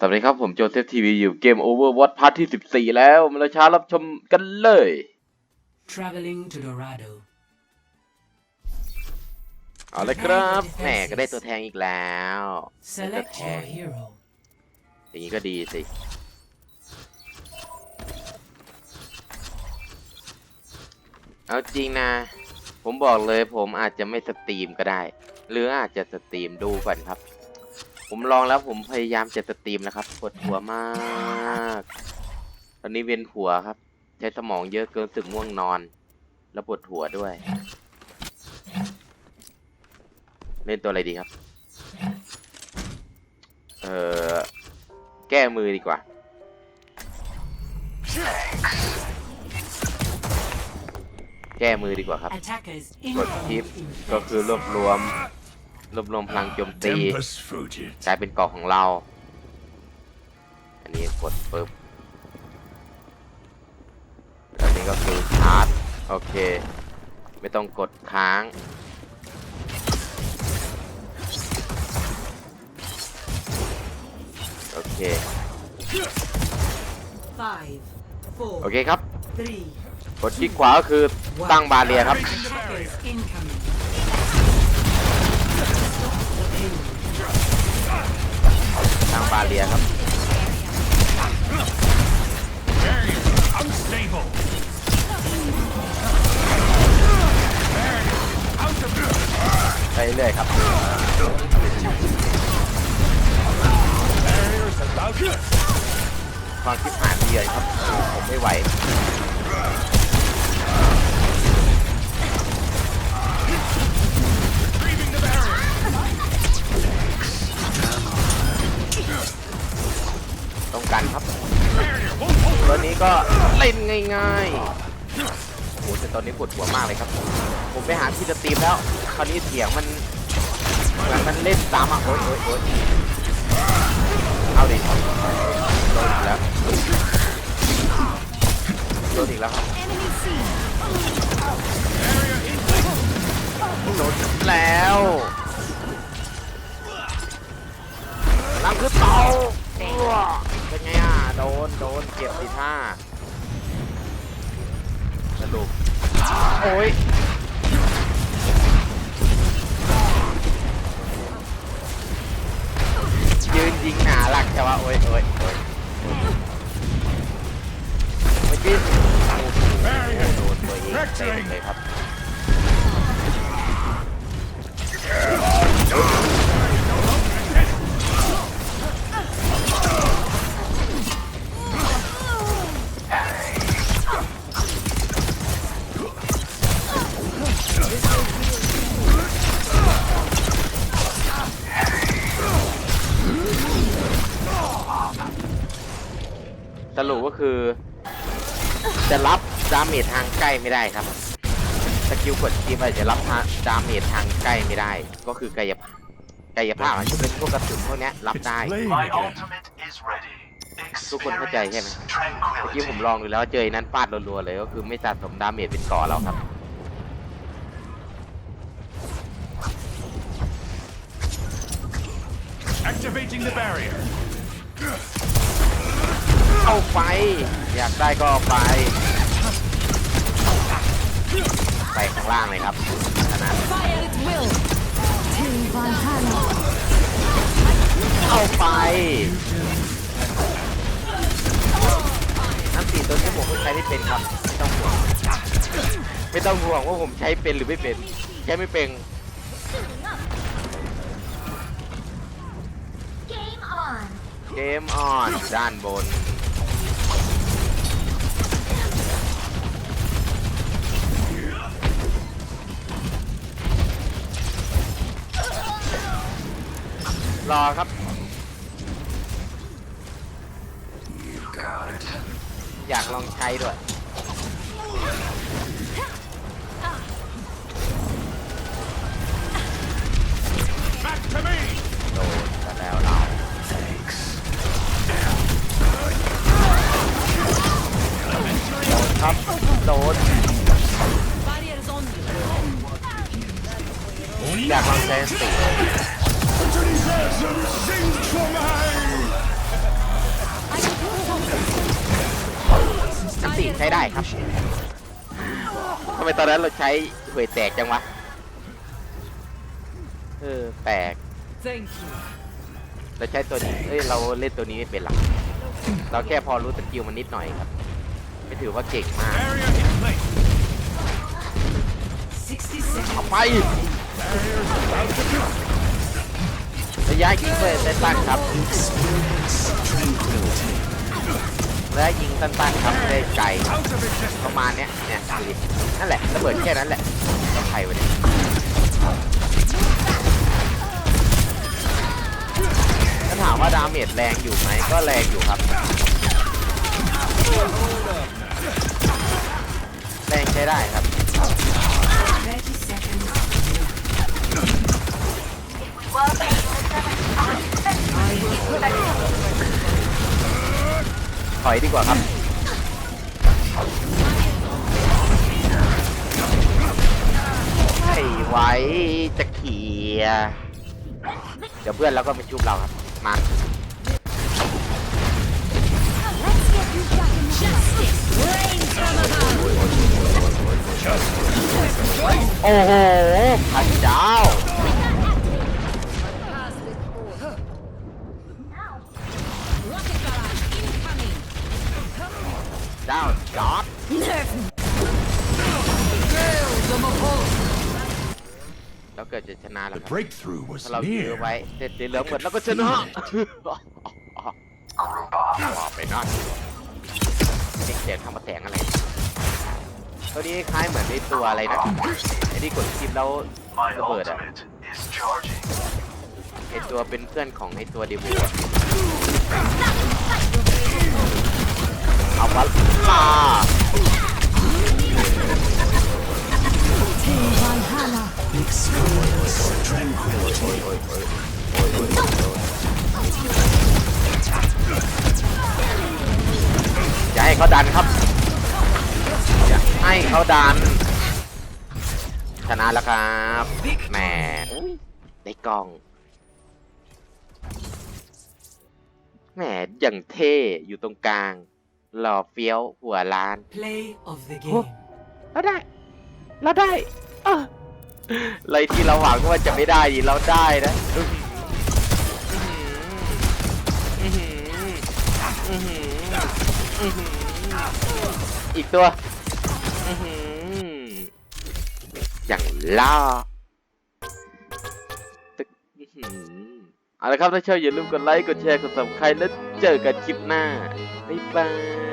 สวัสดีครับ ผมโจเซฟทีวีอยู่เกม Overwatch พาร์ทที่ 14 แล้ว มาเลยช้ารับชมกันเลย Traveling to Dorado. เอาเลยครับแหมก็ได้ตัวแทงอีกแล้ว Select your hero. อย่างนี้ก็ดีสิ เอาจริงนะ ผมบอกเลยผมอาจจะไม่สตรีมก็ได้ หรืออาจจะสตรีมดูก่อนครับ ผมลองแล้วผมพยายามจะสตรีมนะครับ ปวดหัวมาก ตอนนี้เวียนหัวครับ ใช้สมองเยอะเกินสึกง่วงนอน แล้วปวดหัวด้วย เล่นตัวอะไรดีครับ เออแก้มือดีกว่า แก้มือดีกว่าครับ Attackers กดชิป incoming. ก็คือรวบรวม รวบรวมพลังโจมตี Tempus fugit. กลายเป็นเกาะของเรา อันนี้กดปึ๊บอันนี้ก็คือชาร์จโอเค ไม่ต้องกดค้าง โอเค Five, four, โอเคครับ three. กดที่ขวาก็คือตั้งบาเรียครับ Attackers incoming. าเลียครับ ไปเรื่อยครับความคิดอ่านเดียครับ ผมไม่ไหว กันครับตัวนี้ก็เล่นง่ายๆโอ้โหแต่ตอนนี้ปวดหัวมากเลยครับ ผมไปหาที่สตรีมแล้ว คราวนี้เสียงมันเหมือนมันเล่นตามอะโอ๊ยโอ๊ยโอ๊ยเอาดิโดนอีกแล้วโดนอีกแล้วครับโดนแล้วนำคือเตา เป็นไงอะ โดน โดน เก็บสิท่าสรุปโอ้ยยืนยิงหนาหลักใช่ปะโอ้ยโอ้ยโอ้ยเมื่อกี้โอ้โหโดนตัวเองเต็มเลยครับ สรุปก็คือ จะรับดาเมจทางใกล้ไม่ได้ครับ สกิลกดคีบอาจจะรับดาเมจทางใกล้ไม่ได้ ก็คือกายภาพกายภาพอาจจะเป็นพวกกระสุนพวกเนี้ยรับได้ My ultimate is ready. ทุกคนเข้าใจใช่ไหมเมื่อกี้ผมลองดูแล้วเจอไอ้นั้นฟาดรัวๆเลยก็คือไม่สะสมดาเมจเป็นก่อแล้วครับ Activating the barrier. เอาไป อยากได้ก็เอาไป ไปข้างล่างเลยครับขนาด Fire at will. Till Valhalla. เอาไปน้ำสีตัวนี้ผมก็ใช้ไม่เป็นครับ ไม่ต้องห่วงไม่ต้องห่วงว่าผมใช้เป็นหรือไม่เป็น ใช้ไม่เป็น Game on. เกมออนด้านบน รอครับ อยากลองใช้ด้วย Back to me. โดนซะแล้วเรา โดนครับ โดน Barriers on you. อยากลองใช้สติ ตัวงสี่ใช้ได้ครับทำไมตอนนั้นเราใช้ห่วยแตกจังวะ เออ แตก เราใช้ตัวนี้ เอ้ย เราเล่นตัวนี้เป็นหลัก เราแค่พอรู้สกิลมันนิดหน่อยครับ ไม่ถือว่าเก่งมากไป ระยะยิงเพื่อได้ตั้งครับระยะยิงตั้งๆครับได้ไกลประมาณเนี้ยเนี่ยนั่นแหละระเบิดแค่นั้นแหละแล้วใครวะเนี่ยถ้าถามว่าดาเมจแรงอยู่ไหมก็แรงอยู่ครับแรงใช้ได้ครับ30 seconds. ถอยดีกว่าครับ ไม่ไหวจะเขี่ยเดี๋ยวเพื่อนเราก็มาชุบเราครับ มา โอ้โหพระเจ้า เจ้าจอด Nerf เราเกิดจะชนะแล้ว The ครับ breakthrough was ถ้าเรายื้อ near. ไว้เสร็จสีเหลืองหมดแล้วก็ชนะว่าไปนั่นเด็กเสียงทำมาแสงอะไร ตัวนี้คล้ายเหมือนไอตัวอะไรนะไอ้ที่กดคลิปแล้ว My ระเบิดอะ ultimate is charging. ไอตัวเป็นเพื่อนของไอตัวเดบูอะเอา วะลาอย่าให้เขาดันครับ อย่าให้เขาดัน ชนะแล้วครับแหมได้กล้องแหมอย่างเท่อยู่ตรงกลาง หล่อเฟี้ยวหัวล้าน Play of the Oh. game. เราได้ เราได้เอออะไรที่เราหวังว่าจะไม่ได้ดิเราได้นะอื้อหืออื้อหืออื้อหืออื้อหืออีกตัวอื้อหืออย่างล่าตึกอื้อหือเอาละครับถ้าชอบอย่าลืมกดไลค์ กดแชร์ กด subscribe แล้วเจอกันคลิปหน้า บ๊ายบาย